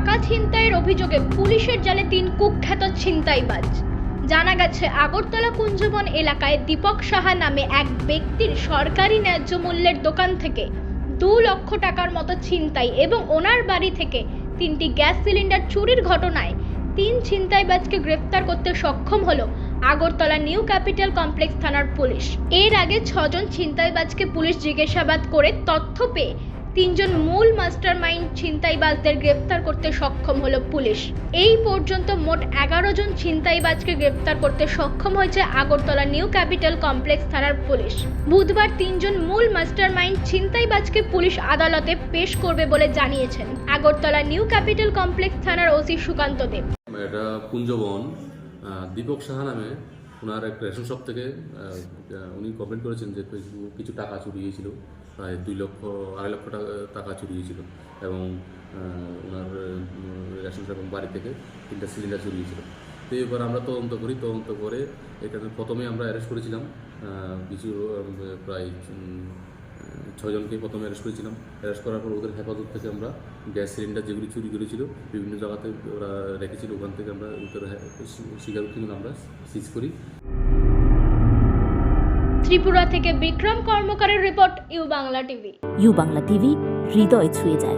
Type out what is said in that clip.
টাকা ছিনতাইয়ের অভিযোগে পুলিশের জালে তিন কুখ্যাত ছিনতাইবাজ। জানা গেছে, আগরতলা কুঞ্জবন এলাকায় দীপক সাহা নামে এক ব্যক্তির সরকারি ন্যায্য মূল্যের দোকান থেকে দু লক্ষ টাকার মতো ছিনতাই এবং ওনার বাড়ি থেকে তিনটি গ্যাস সিলিন্ডার চুরির ঘটনায় তিন ছিনতাইবাজকে গ্রেফতার করতে সক্ষম হলো আগরতলা নিউ ক্যাপিটাল কমপ্লেক্স থানার পুলিশ। এর আগে ছজন ছিনতাইবাজকে পুলিশ জিজ্ঞাসাবাদ করে তথ্য পেয়ে তিনজন মূল মাস্টারমাইন্ড ছিনতাইবাজদের গ্রেফতার করতে সক্ষম হলো পুলিশ। এই পর্যন্ত মোট এগারো জন ছিনতাইবাজকে গ্রেফতার করতে সক্ষম হয়েছে আগরতলা নিউ ক্যাপিটাল কমপ্লেক্স থানার পুলিশ। বুধবার তিনজন মূল মাস্টারমাইন্ড ছিনতাইবাজকে পুলিশ আদালতে পেশ করবে বলে জানিয়েছেন আগরতলা নিউ ক্যাপিটাল কমপ্লেক্স থানার ওসি সুকান্ত দেব। এটা কুঞ্জবন দীপক সাহা নামে ওনার এক রেশন শপ থেকে উনি কমপ্লেন করেছেন যে কিছু টাকা চুরি হয়েছিল প্রায় দুই লক্ষ, আড়াই লক্ষ টাকা টাকা চুরি হয়েছিল এবং ওনার রেশন শপ বাড়ি থেকে তিনটা সিলিন্ডার চুরি হয়েছিল তো এবার আমরা তদন্ত করি, তদন্ত করে এখানে প্রথমে আমরা অ্যারেস্ট করেছিলাম কিছু প্রায় ছজনকে প্রথমে অ্যারেস্ট করেছিলাম। অ্যারেস্ট করার পর ওদের হেফাজত থেকে আমরা গ্যাস সিলিন্ডার যেগুলি চুরি করেছিল বিভিন্ন জায়গাতে ওরা রেখেছিল ওখান থেকে আমরা ওদের হ্যাঁ, স্বীকারোক্তিগুলো আমরা সিজ করি। ত্রিপুরা থেকে Bikram কর্মকারের report U Bangla TV. U Bangla TV হৃদয় ছুঁয়ে যায়।